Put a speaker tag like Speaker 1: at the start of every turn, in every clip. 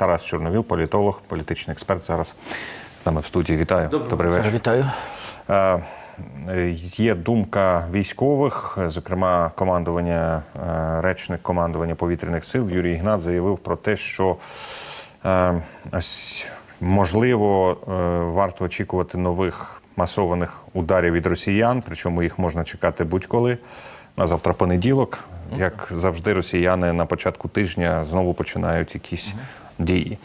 Speaker 1: Тарас Чорновіл, політолог, політичний експерт. Зараз з нами в студії. Вітаю. Добрий вечір.
Speaker 2: Вітаю.
Speaker 1: Е, Є думка військових, зокрема, командування, е, речник командування повітряних сил Юрій Ігнат заявив про те, що е, ось можливо е, варто очікувати нових масованих ударів від росіян, причому їх можна чекати будь-коли. На завтра понеділок, як завжди, росіяни на початку тижня знову починають якісь дії.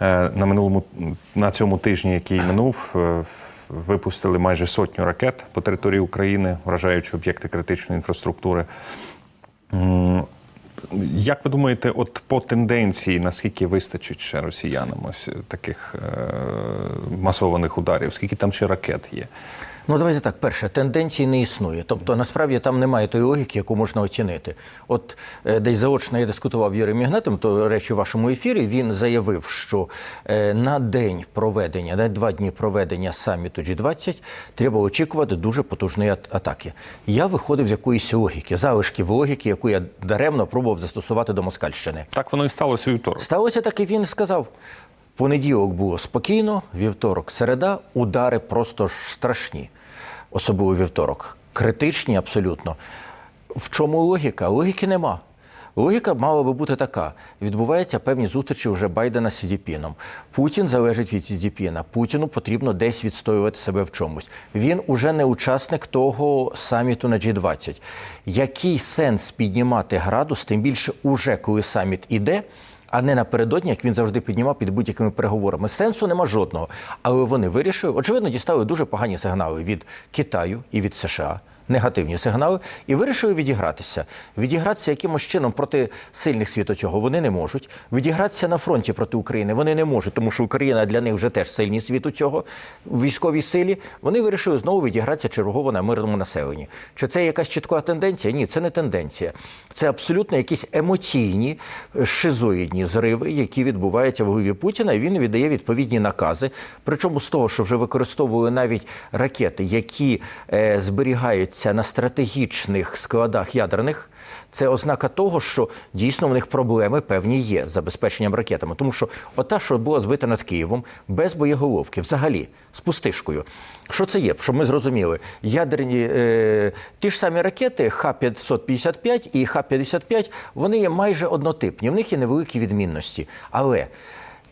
Speaker 1: Е, На минулому на цьому тижні, який минув, е, випустили майже сотню ракет по території України, вражаючи об'єкти критичної інфраструктури. Як ви думаєте, от по тенденції, наскільки вистачить ще росіянам ось таких е, масованих ударів? Скільки там ще ракет є?
Speaker 2: Ну, давайте так. Перше, тенденції не існує. Тобто, насправді там немає тої логіки, яку можна оцінити. От е, десь заочно я дискутував Юрієм Ігнатом, то речі, в вашому ефірі він заявив, що е, на день проведення, на два дні проведення саміту G20 треба очікувати дуже потужної атаки. Я виходив з якоїсь логіки, залишків логіки, яку я даремно пробував застосувати до Москальщини.
Speaker 1: Так воно і сталося вівторок.
Speaker 2: Сталося так, і він сказав. Понеділок було спокійно, вівторок, середа, удари просто страшні, особливо вівторок. Критичні абсолютно. В чому логіка? Логіки нема. Логіка мала би бути така: відбуваються певні зустрічі вже Байдена з Сідіпіном. Путін залежить від Сідіпіна. Путіну потрібно десь відстоювати себе в чомусь. Він уже не учасник того саміту на G20. Який сенс піднімати градус, тим більше уже коли саміт іде, а не напередодні, як він завжди піднімав під будь-якими переговорами. Сенсу нема жодного. Але вони вирішили, очевидно, дістали дуже погані сигнали від Китаю і від США. Негативні сигнали, і вирішили відігратися. Відігратися якимось чином проти сильних світу цього вони не можуть. Відігратися на фронті проти України вони не можуть, тому що Україна для них вже теж сильні світу цього в військовій силі. Вони вирішили знову відігратися чергово на мирному населенні. Чи це якась чіткова тенденція? Ні, це не тенденція. Це абсолютно якісь емоційні шизоїдні зриви, які відбуваються в голові Путіна. І він віддає відповідні накази. Причому з того, що вже використовували навіть ракети, які е, зберігаються на стратегічних складах ядерних. Це ознака того, що дійсно в них проблеми певні є з забезпеченням ракетами. Тому що ота, що була збита над Києвом, без боєголовки, взагалі, з пустишкою. Що це є? Щоб ми зрозуміли, ядерні е, ті ж самі ракети Х-555 і Х-55, вони є майже однотипні. В них є невеликі відмінності. Але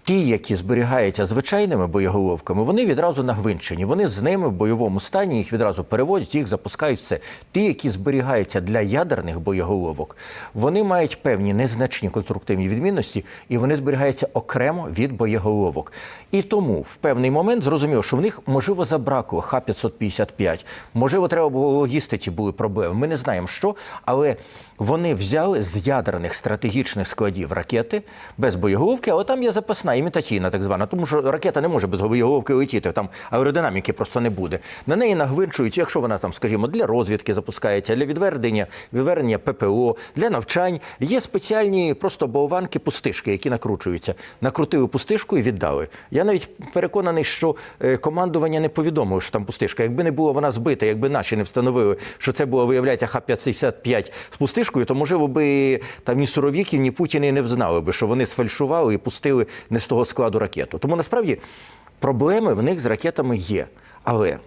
Speaker 2: Ті, які зберігаються звичайними боєголовками, вони відразу нагвинчені. Вони з ними в бойовому стані їх відразу переводять, їх запускають все. Ті, які зберігаються для ядерних боєголовок, вони мають певні незначні конструктивні відмінності, і вони зберігаються окремо від боєголовок. І тому в певний момент зрозуміло, що в них можливо забракло Х-555, можливо, треба було логістиці були проблеми. Ми не знаємо що, але вони взяли з ядерних стратегічних складів ракети без боєголовки, але там є запасна імітаційна, так звана, тому що ракета не може без боєголовки летіти. Там аеродинаміки просто не буде. На неї нагвинчують, якщо вона там, скажімо, для розвідки запускається, для відвернення, відвернення ППО, для навчань. Є спеціальні просто болванки, пустишки, які накручуються. Накрутили пустишку і віддали. Я навіть переконаний, що е, командування не повідомило, що там пустишка. Якби не була вона збита, якби наші не встановили, що це було, виявляється, Х-55 з пустишкою, то можливо би там ні Суровіків, ні Путін і не взнали би, що вони сфальшували і пустили не з того складу ракету. Тому насправді проблеми в них з ракетами є. Але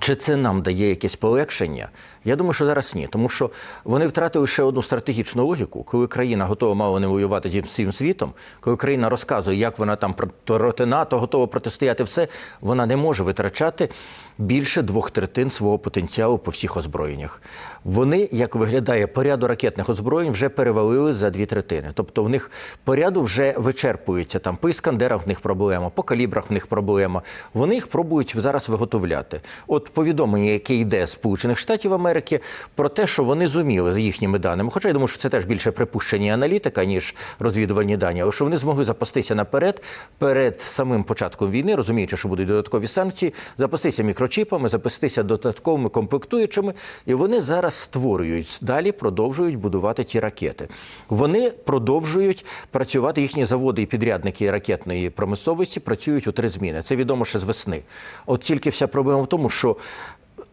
Speaker 2: чи це нам дає якесь полегшення? Я думаю, що зараз ні, тому що вони втратили ще одну стратегічну логіку, коли країна готова мало не воювати зі всім світом, коли країна розказує, як вона там проти НАТО готова протистояти все, вона не може витрачати більше двох третин свого потенціалу по всіх озброєннях. Вони, як виглядає, по ряду ракетних озброєнь вже перевалили за дві третини. Тобто в них по ряду вже вичерпуються там по іскандерах в них проблема, по калібрах в них проблема. Вони їх пробують зараз виготовляти. От повідомлення, яке йде з Сполучених Штатів Америки, про те, що вони зуміли за їхніми даними. Хоча я думаю, що це теж більше припущення аналітика, ніж розвідувальні дані, але що вони змогли запастися наперед перед самим початком війни, розуміючи, що будуть додаткові санкції, запастися мікрочіпами, запастися додатковими комплектуючими, і вони зараз створюють далі, продовжують будувати ті ракети. Вони продовжують працювати. Їхні заводи і підрядники ракетної промисловості працюють у три зміни. Це відомо ще з весни. От тільки вся проблема в тому, що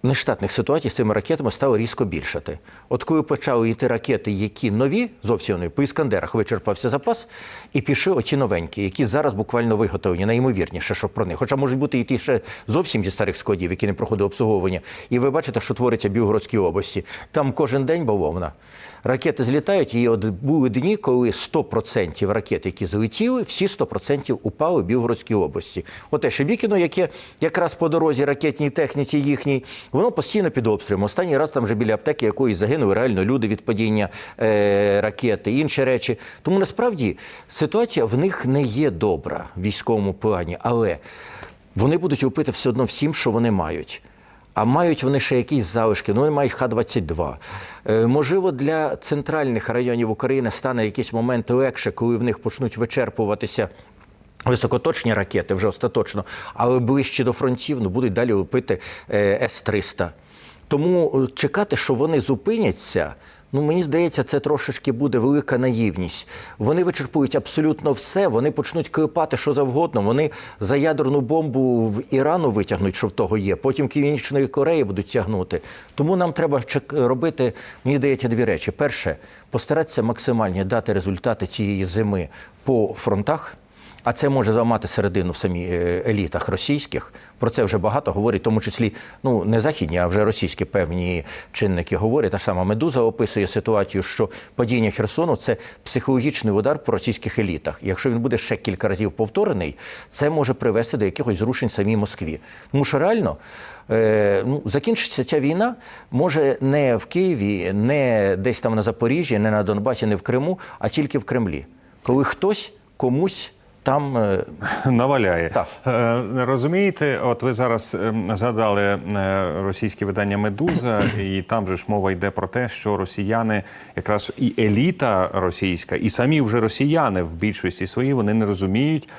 Speaker 2: нештатних ситуацій з цими ракетами стало різко більшати. От коли почали йти ракети, які нові, зовсім нові, по іскандерах вичерпався запас, і пішли оці новенькі, які зараз буквально виготовлені, найімовірніше, що про них. Хоча можуть бути і ті ще зовсім зі старих складів, які не проходили обслуговування. І ви бачите, що твориться в Білгородській області. Там кожен день бавовна. Ракети злітають, і от були дні, коли 100% ракет, які злетіли, всі 100% упали в Білгородській області. Оте Шебікіно, яке якраз по дорозі ракетній техніці їхній, воно постійно під обстрілом. Останній раз там вже біля аптеки якоїсь загинули реально люди від падіння е, ракети, інші речі. Тому насправді ситуація в них не є добра в військовому плані, але вони будуть лупити все одно всім, що вони мають. А мають вони ще якісь залишки, ну вони мають Х-22. Е, можливо, для центральних районів України стане якийсь момент легше, коли в них почнуть вичерпуватися високоточні ракети вже остаточно, але ближче до фронтів ну, будуть далі лупити е, С-300. Тому е, чекати, що вони зупиняться. Ну, мені здається, це трошечки буде велика наївність. Вони вичерпують абсолютно все. Вони почнуть клепати що завгодно. Вони за ядерну бомбу в Ірану витягнуть, що в того є. Потім Північної Кореї будуть тягнути. Тому нам треба робити, мені здається, дві речі. Перше, постаратися максимально дати результати цієї зими по фронтах. А це може зламати середину в самій е, елітах російських. Про це вже багато говорять, в тому числі ну не західні, а вже російські певні чинники говорять. Та ж сама медуза описує ситуацію, що падіння Херсону це психологічний удар по російських елітах. Якщо він буде ще кілька разів повторений, це може привести до якихось зрушень самій Москві. Тому що реально. Е, ну, закінчиться ця війна може не в Києві, не десь там на Запоріжжі, не на Донбасі, не в Криму, а тільки в Кремлі. Коли хтось комусь там е,
Speaker 1: Наваляє.
Speaker 2: Так.
Speaker 1: Е, Розумієте, от ви зараз ем, згадали е, російське видання Медуза, і там же ж мова йде про те, що росіяни, якраз і еліта російська, і самі вже росіяни в більшості своїй вони не розуміють.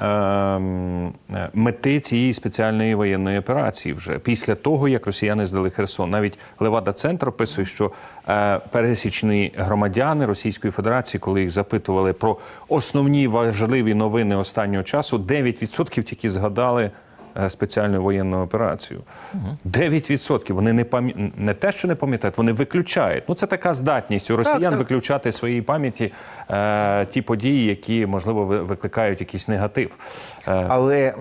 Speaker 1: Ем, е, Мети цієї спеціальної воєнної операції вже. Після того, як росіяни здали Херсон, навіть Левада Центр описує, що е, пересічні громадяни Російської Федерації, коли їх запитували про основні важливі новини останнього часу, 9% тільки згадали е, спеціальну воєнну операцію. 9% вони не пам'я... не те, що не пам'ятають, вони виключають. Ну це така здатність у росіян
Speaker 2: так.
Speaker 1: виключати з своєї пам'яті е, ті події, які можливо викликають якийсь негатив. Е,
Speaker 2: Але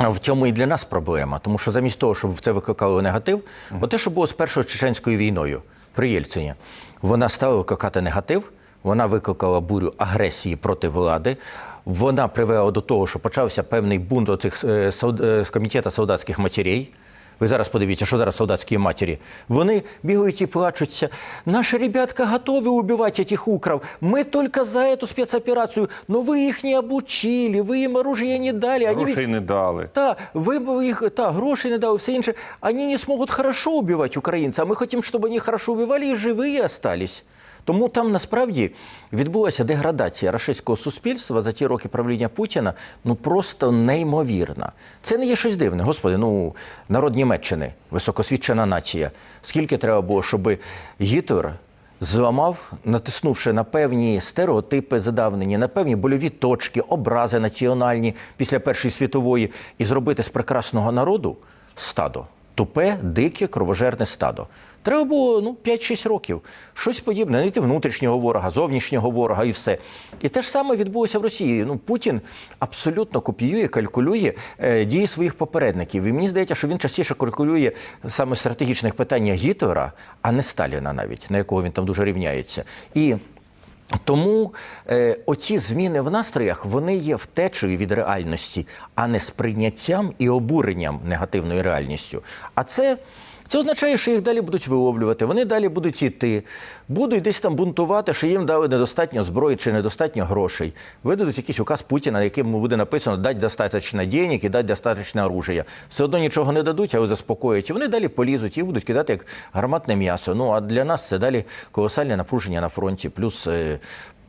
Speaker 2: в цьому і для нас проблема, тому що замість того, щоб це викликало негатив, от те, що було з першою чеченською війною при Єльцині, вона стала викликати негатив, вона викликала бурю агресії проти влади. Вона привела до того, що почався певний бунт оцих е, е, з комітету солдатських матерей. Ви зараз подивіться, що зараз солдатські матері. Вони бігають і плачуться. Наші ребятка готові убивати цих укров. Ми тільки за цю спецоперацію. Но ви їх не обучили, ви їм оружие не дали. Они
Speaker 1: не дали.
Speaker 2: та, ви їх та, гроші не дали, все інше. Вони не зможуть хорошо убивати українців, а ми хочемо, щоб вони хорошо убивали і живі остались. Тому там насправді відбулася деградація рашистського суспільства за ті роки правління Путіна ну просто неймовірна. Це не є щось дивне. Господи, ну народ Німеччини, високосвідчена нація. Скільки треба було, щоб Гітлер зламав, натиснувши на певні стереотипи задавнені, на певні больові точки, образи національні після Першої світової, і зробити з прекрасного народу стадо. Тупе, дике, кровожерне стадо. Треба було ну, 5-6 років. Щось подібне, знайти внутрішнього ворога, зовнішнього ворога і все. І те ж саме відбулося в Росії. Ну, Путін абсолютно копіює, калькулює е, дії своїх попередників. І мені здається, що він частіше калькулює саме стратегічних питаннях Гітлера, а не Сталіна навіть, на якого він там дуже рівняється. І тому е, оці зміни в настроях вони є втечею від реальності, а не сприйняттям і обуренням негативною реальністю. А це, це означає, що їх далі будуть виловлювати, вони далі будуть йти, будуть десь там бунтувати, що їм дали недостатньо зброї чи недостатньо грошей. Видадуть якийсь указ Путіна, яким буде написано дать достатньо денег і дать достатньо оружия. Все одно нічого не дадуть, але заспокоять. Вони далі полізуть і будуть кидати як гарматне м'ясо. Ну а для нас це далі колосальне напруження на фронті, плюс.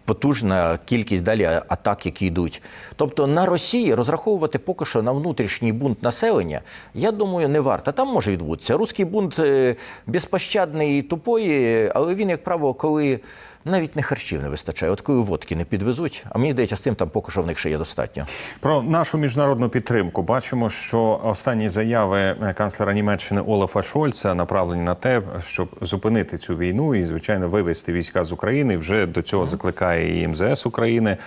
Speaker 2: Е, Потужна кількість далі атак, які йдуть. Тобто на Росії розраховувати поки що на внутрішній бунт населення, я думаю, не варто. Там може відбутися. Руський бунт е, безпощадний і тупої, але він, як правило, коли навіть не харчів не вистачає. От такої водки не підвезуть, а мені здається, з тим там поки що в них ще є достатньо.
Speaker 1: Про нашу міжнародну підтримку бачимо, що останні заяви е, канцлера Німеччини Олафа Шольца направлені на те, щоб зупинити цю війну і, звичайно, вивести війська з України. Вже до цього закликає і МЗС України,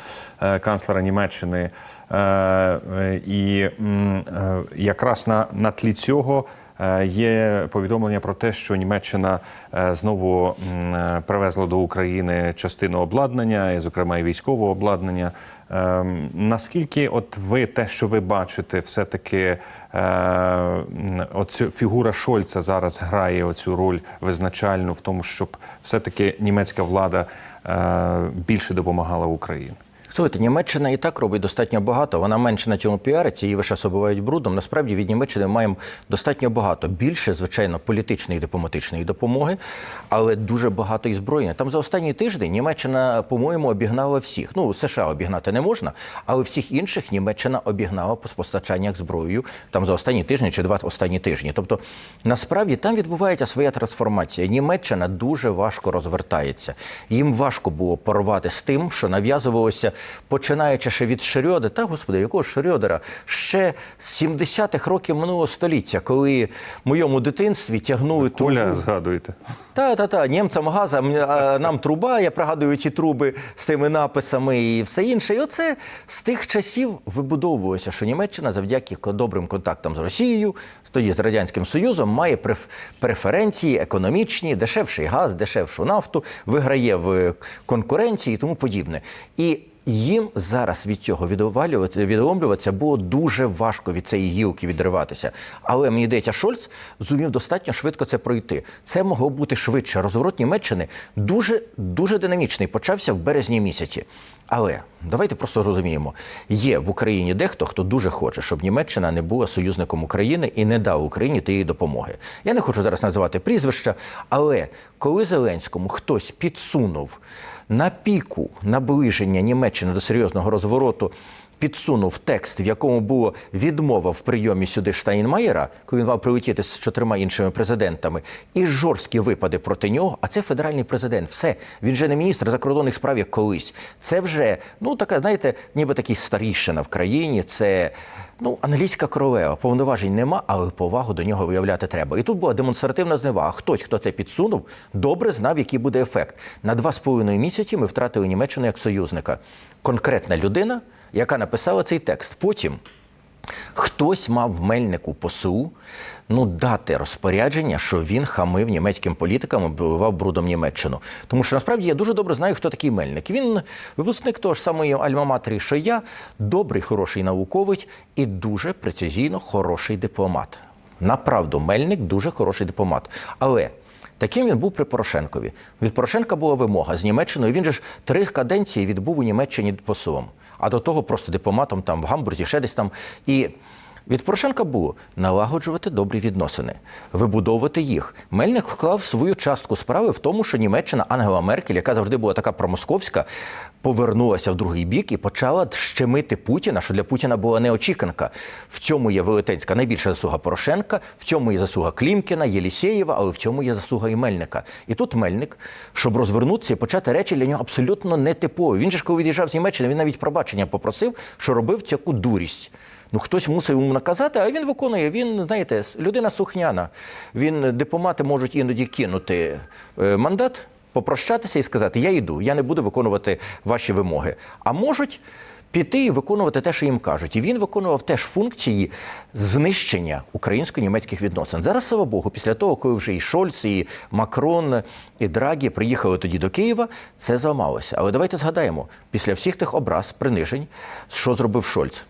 Speaker 1: е, канцлера Німеччини. Е, І якраз на, на тлі цього. Е, Є повідомлення про те, що Німеччина е, знову е, привезла до України частину обладнання, і, зокрема і військового обладнання. Наскільки, от ви те, що ви бачите, все-таки е, оцю фігура Шольца зараз грає оцю роль визначальну в тому, щоб все-таки німецька влада більше допомагала Україні?
Speaker 2: Слухайте, Німеччина і так робить достатньо багато. Вона менше на цьому піариться, її вище оббивають брудом. Насправді від Німеччини маємо достатньо багато. Більше, звичайно, політичної і дипломатичної допомоги, але дуже багато і зброї. Там за останній тиждень Німеччина, по-моєму, обігнала всіх. Ну, США обігнати не можна, але всіх інших Німеччина обігнала по постачаннях зброєю там за останні тижні чи два останні тижні. Тобто, насправді там відбувається своя трансформація. Німеччина дуже важко розвертається. Їм важко було порвати з тим, що нав'язувалося, починаючи ще від Шрьода, та господи, якого Шрьодера, ще з 70-х років минулого століття, коли в моєму дитинстві тягнули
Speaker 1: Коля,
Speaker 2: трубу.
Speaker 1: згадуєте?
Speaker 2: Та, та, та, німцям газа, а нам труба, я пригадую ці труби з тими написами і все інше. І оце з тих часів вибудовувалося, що Німеччина завдяки добрим контактам з Росією, тоді з Радянським Союзом, має преф- преференції економічні, дешевший газ, дешевшу нафту, виграє в конкуренції і тому подібне. І їм зараз від цього відвалювати, відломлюватися було дуже важко від цієї гілки відриватися. Але мені здається, Шольц зумів достатньо швидко це пройти. Це могло бути швидше. Розворот Німеччини дуже дуже динамічний. Почався в березні місяці. Але давайте просто розуміємо: є в Україні дехто, хто дуже хоче, щоб Німеччина не була союзником України і не дав Україні тієї допомоги. Я не хочу зараз називати прізвища, але коли Зеленському хтось підсунув на піку наближення Німеччини до серйозного розвороту. Підсунув текст, в якому було відмова в прийомі сюди Штайнмаєра, коли він мав прилетіти з чотирма іншими президентами, і жорсткі випади проти нього. А це федеральний президент. Все він же не міністр закордонних справ як колись. Це вже ну така, знаєте, ніби такий старішина в країні. Це ну англійська королева. Повноважень нема, але повагу до нього виявляти треба. І тут була демонстративна зневага. Хтось, хто це підсунув, добре знав, який буде ефект. На два з половиною місяці ми втратили Німеччину як союзника. Конкретна людина яка написала цей текст. Потім хтось мав в мельнику ПОСУ ну, дати розпорядження, що він хамив німецьким політикам, обливав брудом Німеччину. Тому що насправді я дуже добре знаю, хто такий мельник. Він випускник того ж самої альма-матері, що я, добрий, хороший науковець і дуже прецизійно хороший дипломат. Направду, мельник дуже хороший дипломат. Але Таким він був при Порошенкові. Від Порошенка була вимога з Німеччиною. Він же ж три каденції відбув у Німеччині посолом, а до того просто дипломатом там в Гамбурзі, ще десь там. І від Порошенка було налагоджувати добрі відносини, вибудовувати їх. Мельник вклав свою частку справи в тому, що Німеччина Ангела Меркель, яка завжди була така промосковська, повернулася в другий бік і почала щемити Путіна, що для Путіна була неочіканка. В цьому є велетенська найбільша заслуга Порошенка, в цьому є заслуга Клімкіна, Єлісєєва, але в цьому є заслуга і Мельника. І тут Мельник, щоб розвернутися і почати речі для нього абсолютно нетипові. Він же ж коли від'їжджав з Німеччини, він навіть пробачення попросив, що робив таку дурість. Ну, хтось мусив йому наказати, а він виконує. Він, знаєте, людина сухняна. Він дипломати можуть іноді кинути е, мандат, попрощатися і сказати: Я йду, я не буду виконувати ваші вимоги. А можуть піти і виконувати те, що їм кажуть. І він виконував теж функції знищення українсько-німецьких відносин. Зараз, слава Богу, після того, коли вже і Шольц, і Макрон, і Драгі приїхали тоді до Києва, це зламалося. Але давайте згадаємо, після всіх тих образ, принижень, що зробив Шольц.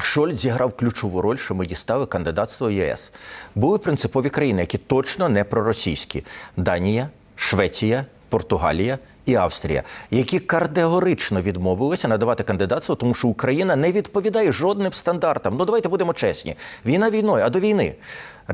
Speaker 2: Шольц зіграв ключову роль, що ми дістали кандидатство в ЄС. Були принципові країни, які точно не проросійські: Данія, Швеція, Португалія і Австрія, які категорично відмовилися надавати кандидатство, тому що Україна не відповідає жодним стандартам. Ну давайте будемо чесні. Війна війною, а до війни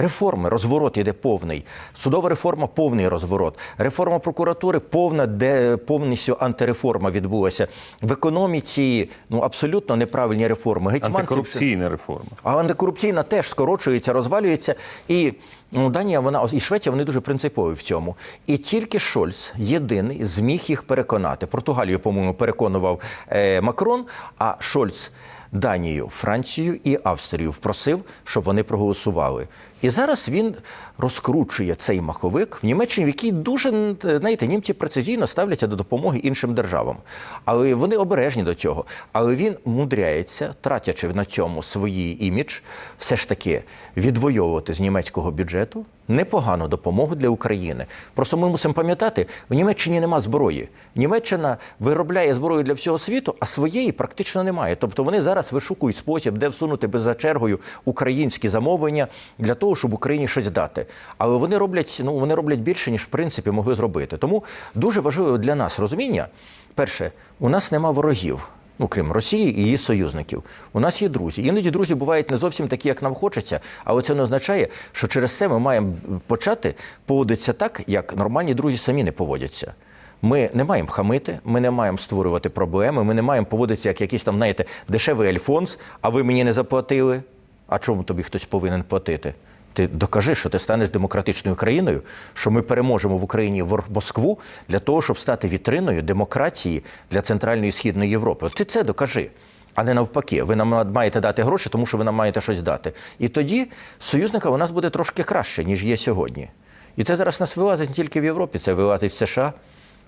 Speaker 2: Реформи, розворот іде повний. Судова реформа повний розворот. Реформа прокуратури повна, де повністю антиреформа відбулася. В економіці ну абсолютно неправильні реформи. Гетьманцев-
Speaker 1: Антикорупційна реформа.
Speaker 2: а антикорупційна теж скорочується, розвалюється. І ну, Данія, вона і Швеція, вони дуже принципові в цьому. І тільки Шольц єдиний зміг їх переконати. Португалію, по-моєму, переконував е, Макрон, а Шольц. Данію, Францію і Австрію впросив, щоб вони проголосували. І зараз він розкручує цей маховик в Німеччині, в якій дуже знаєте, німці прецизійно ставляться до допомоги іншим державам. Але вони обережні до цього. Але він мудряється, тратячи на цьому свій імідж, все ж таки відвоювати з німецького бюджету непогану допомогу для України. Просто ми мусимо пам'ятати, в Німеччині нема зброї. Німеччина виробляє зброю для всього світу, а своєї практично немає. Тобто вони зараз вишукують спосіб, де всунути без чергою українські замовлення для того, щоб Україні щось дати. Але вони роблять, ну вони роблять більше, ніж в принципі могли зробити. Тому дуже важливо для нас розуміння. Перше, у нас нема ворогів. Ну, крім Росії і її союзників. У нас є друзі. Іноді друзі бувають не зовсім такі, як нам хочеться, але це не означає, що через це ми маємо почати поводитися так, як нормальні друзі самі не поводяться. Ми не маємо хамити, ми не маємо створювати проблеми, ми не маємо поводитися як якийсь там, знаєте, дешевий альфонс, а ви мені не заплатили. А чому тобі хтось повинен платити? Ти докажи, що ти станеш демократичною країною, що ми переможемо в Україні в Москву для того, щоб стати вітриною демократії для Центральної і Східної Європи. От Ти це докажи, а не навпаки. Ви нам маєте дати гроші, тому що ви нам маєте щось дати. І тоді союзника у нас буде трошки краще, ніж є сьогодні. І це зараз нас вилазить не тільки в Європі, це вилазить в США.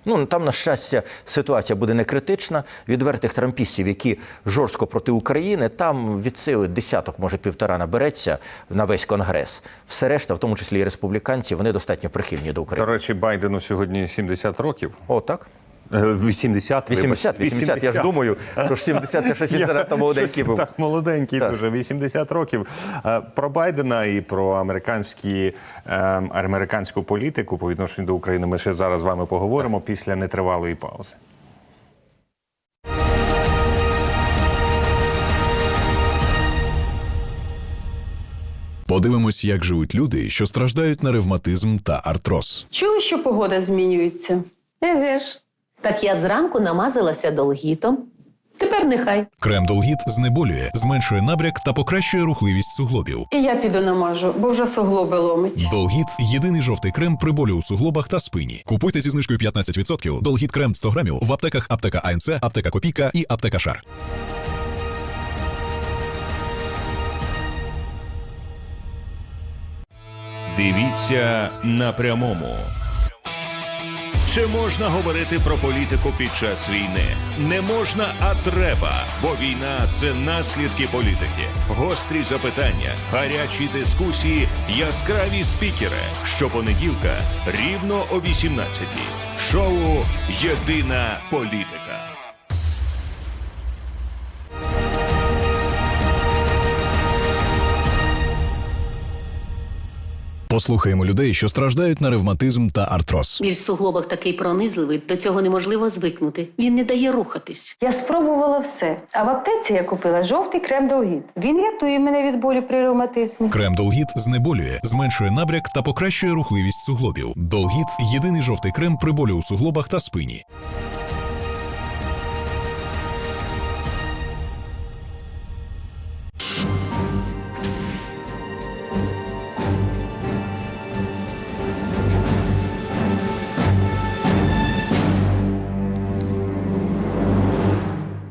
Speaker 2: Ну там, на щастя, ситуація буде не критична. Відвертих трампістів, які жорстко проти України, там від сили десяток, може півтора набереться на весь конгрес. Все решта, в тому числі і республіканці, вони достатньо прихильні до України.
Speaker 1: До речі, Байдену сьогодні 70 років.
Speaker 2: О, так?
Speaker 1: Е, 80,
Speaker 2: 80,
Speaker 1: вибач,
Speaker 2: 80, я ж думаю, що ж 70 це щось занадто молоденький був.
Speaker 1: Так, молоденький
Speaker 2: Так.
Speaker 1: дуже, 80 років. Е, Про Байдена і про американські, е, американську політику по відношенню до України ми ще зараз з вами поговоримо після нетривалої паузи.
Speaker 3: Подивимось, як живуть люди, що страждають на ревматизм та артроз.
Speaker 4: Чули, що погода змінюється? Еге ж.
Speaker 5: Так я зранку намазалася долгітом.
Speaker 4: Тепер нехай.
Speaker 3: Крем Долгіт знеболює, зменшує набряк та покращує рухливість суглобів.
Speaker 4: І я піду намажу, бо вже суглоби ломить.
Speaker 3: Долгіт єдиний жовтий крем при болю у суглобах та спині. Купуйте зі знижкою 15%. Долгіт крем 100 грамів в аптеках Аптека АНЦ, Аптека Копійка і Аптека Шар.
Speaker 6: Дивіться на прямому. Чи можна говорити про політику під час війни? Не можна, а треба. Бо війна це наслідки політики, гострі запитання, гарячі дискусії, яскраві спікери. Щопонеділка рівно о 18-й. Шоу Єдина політика.
Speaker 3: Послухаємо людей, що страждають на ревматизм та артроз.
Speaker 5: Біль в суглобах такий пронизливий, до цього неможливо звикнути. Він не дає рухатись.
Speaker 7: Я спробувала все. А в аптеці я купила жовтий крем Долгіт. Він рятує мене від болі при ревматизмі.
Speaker 3: Крем Долгіт знеболює, зменшує набряк та покращує рухливість суглобів. Долгіт єдиний жовтий крем при болю у суглобах та спині.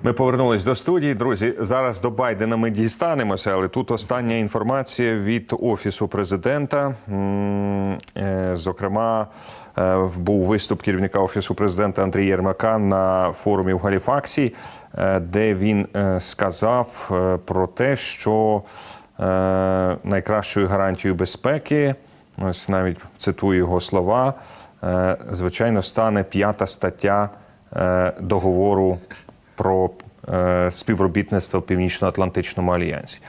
Speaker 1: Ми повернулись до студії. Друзі, зараз до Байдена ми дістанемося, але тут остання інформація від офісу президента. Е, Зокрема, е, був виступ керівника офісу президента Андрія Єрмака на форумі в Галіфаксі, е, де він сказав про те, що найкращою гарантією безпеки, ось навіть цитую його слова, звичайно, стане п'ята стаття договору про е, співробітництво в Північно-Атлантичному альянсі.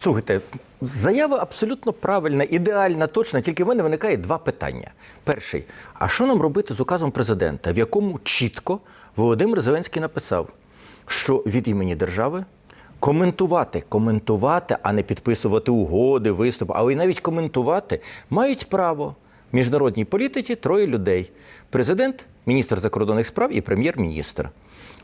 Speaker 2: Слухайте, заява абсолютно правильна, ідеальна, точна. Тільки в мене виникає два питання. Перший: а що нам робити з указом президента, в якому чітко Володимир Зеленський написав, що від імені держави коментувати, коментувати, а не підписувати угоди, виступи, але й навіть коментувати мають право в міжнародній політиці троє людей: президент, міністр закордонних справ і прем'єр-міністр.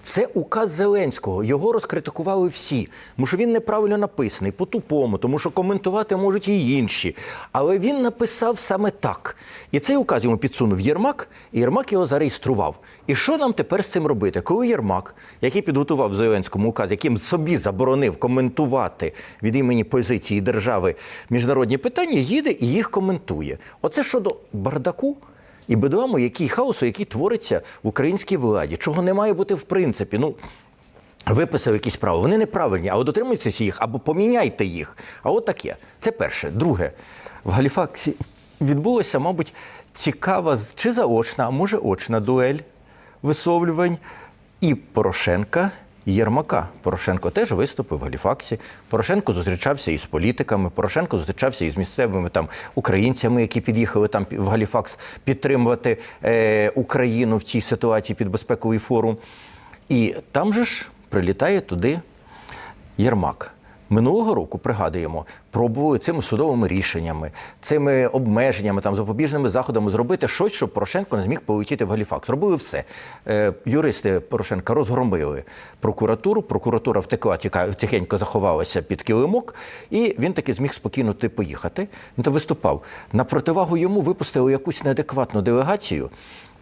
Speaker 2: Це указ Зеленського. Його розкритикували всі, тому що він неправильно написаний, по-тупому, тому що коментувати можуть і інші. Але він написав саме так. І цей указ йому підсунув Єрмак, і Єрмак його зареєстрував. І що нам тепер з цим робити? Коли Єрмак, який підготував Зеленському указ, яким собі заборонив коментувати від імені позиції держави міжнародні питання, їде і їх коментує. Оце щодо бардаку і бедуаму, який хаосу, який твориться в українській владі, чого не має бути в принципі. Ну, виписав якісь права, вони неправильні, а дотримуйтеся їх або поміняйте їх. А от таке. Це перше. Друге, в Галіфаксі відбулася, мабуть, цікава чи заочна, а може очна дуель висловлювань і Порошенка. Єрмака Порошенко теж виступив в Галіфаксі. Порошенко зустрічався із політиками. Порошенко зустрічався із місцевими там українцями, які під'їхали там в Галіфакс підтримувати е, Україну в цій ситуації під безпековий форум. І там же ж прилітає туди Єрмак. Минулого року пригадуємо, пробували цими судовими рішеннями, цими обмеженнями, там запобіжними заходами зробити щось, щоб Порошенко не зміг полетіти в Галіфакс. Робили все. Е, юристи Порошенка розгромили прокуратуру. Прокуратура втекла, тихенько заховалася під килимок, і він таки зміг спокійно туди поїхати. Він там виступав. На противагу йому випустили якусь неадекватну делегацію.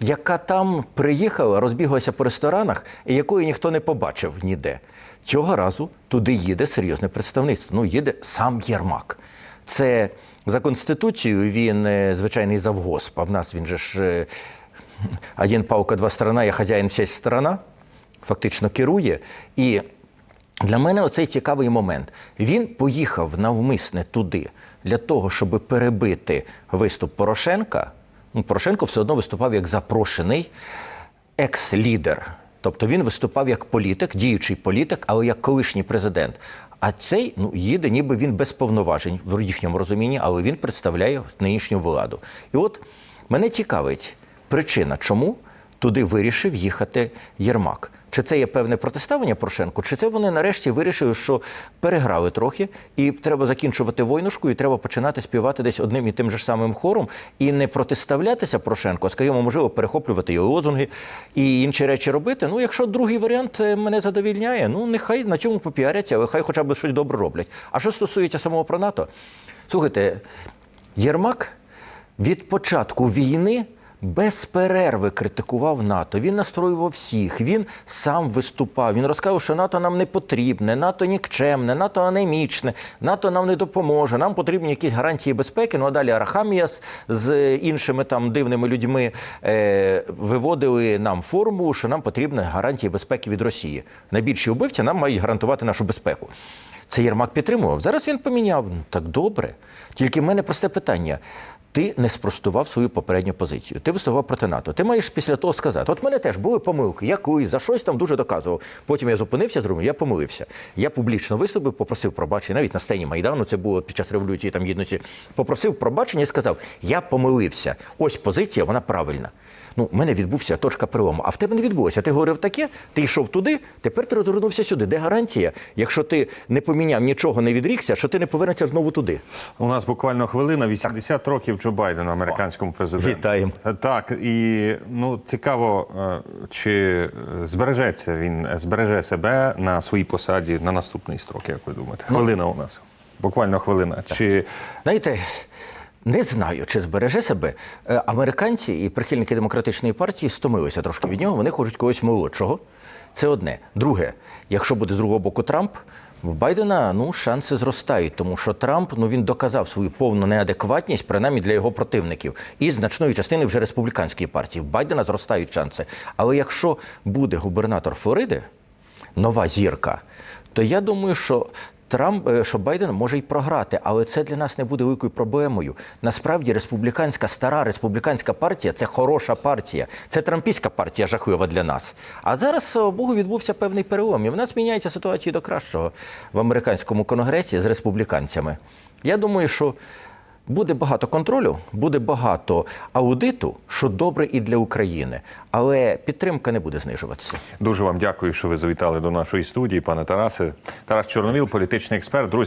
Speaker 2: Яка там приїхала, розбіглася по ресторанах, і якої ніхто не побачив ніде. Цього разу туди їде серйозне представництво. Ну, їде сам Єрмак. Це за конституцією він е, звичайний завгосп, а в нас він же ж е, один палка, два сторона, я хазяїн вся сторона, фактично керує. І для мене оцей цікавий момент. Він поїхав навмисне туди для того, щоб перебити виступ Порошенка. Ну, Порошенко все одно виступав як запрошений екс-лідер. Тобто він виступав як політик, діючий політик, але як колишній президент. А цей ну, їде, ніби він без повноважень в їхньому розумінні, але він представляє нинішню владу. І от мене цікавить причина, чому туди вирішив їхати Єрмак. Чи це є певне протиставлення Порошенку, чи це вони нарешті вирішили, що переграли трохи, і треба закінчувати войнушку, і треба починати співати десь одним і тим же самим хором, і не протиставлятися Порошенку, а скажімо, можливо, перехоплювати його лозунги і інші речі робити. Ну, якщо другий варіант е, мене задовільняє, ну нехай на цьому попіаряться, але хай хоча б щось добре роблять. А що стосується самого про НАТО, слухайте, Єрмак від початку війни без перерви критикував НАТО. Він настроював всіх. Він сам виступав. Він розказав, що НАТО нам не потрібне, НАТО нікчемне, НАТО анемічне, НАТО нам не допоможе. Нам потрібні якісь гарантії безпеки. Ну а далі Арахаміас з іншими там дивними людьми е, виводили нам форму, що нам потрібні гарантії безпеки від Росії. Найбільші вбивці нам мають гарантувати нашу безпеку. Це Єрмак підтримував. Зараз він поміняв. Ну, так добре. Тільки в мене просте питання. Ти не спростував свою попередню позицію. Ти виступав проти НАТО. Ти маєш після того сказати: от мене теж були помилки, якоїсь за щось там дуже доказував. Потім я зупинився, зробив, я помилився. Я публічно виступив, попросив пробачення. Навіть на сцені Майдану це було під час революції там гідності. Попросив пробачення і сказав: Я помилився. Ось позиція, вона правильна. Ну, в мене відбувся точка перелому, а в тебе не відбулося. Ти говорив таке, ти йшов туди, тепер ти розвернувся сюди. Де гарантія, якщо ти не поміняв нічого, не відрікся, що ти не повернешся знову туди?
Speaker 1: У нас буквально хвилина 80 років Джо Байдена, американському президенту.
Speaker 2: Вітаємо.
Speaker 1: Так, і ну цікаво, е, чи збережеться він збереже себе на своїй посаді на наступний строк, як ви думаєте? Хвилина у нас. Буквально хвилина. Чи
Speaker 2: Знаєте, не знаю, чи збереже себе. Е, Американці і прихильники демократичної партії стомилися трошки від нього. Вони хочуть когось молодшого. Це одне. Друге, якщо буде з другого боку Трамп. В Байдена ну шанси зростають, тому що Трамп ну він доказав свою повну неадекватність, принаймні для його противників, і значної частини вже республіканської партії. В Байдена зростають шанси. Але якщо буде губернатор Флориди, нова зірка, то я думаю, що Трамп, е, що Байден може й програти, але це для нас не буде великою проблемою. Насправді, республіканська стара республіканська партія це хороша партія. Це трампійська партія жахлива для нас. А зараз, слава Богу, відбувся певний перелом. І в нас міняється ситуація до кращого в американському конгресі з республіканцями. Я думаю, що Буде багато контролю, буде багато аудиту, що добре і для України, але підтримка не буде знижуватися.
Speaker 1: Дуже вам дякую, що ви завітали до нашої студії, пане Тарасе. Тарас Чорновіл, політичний експерт. Друзі.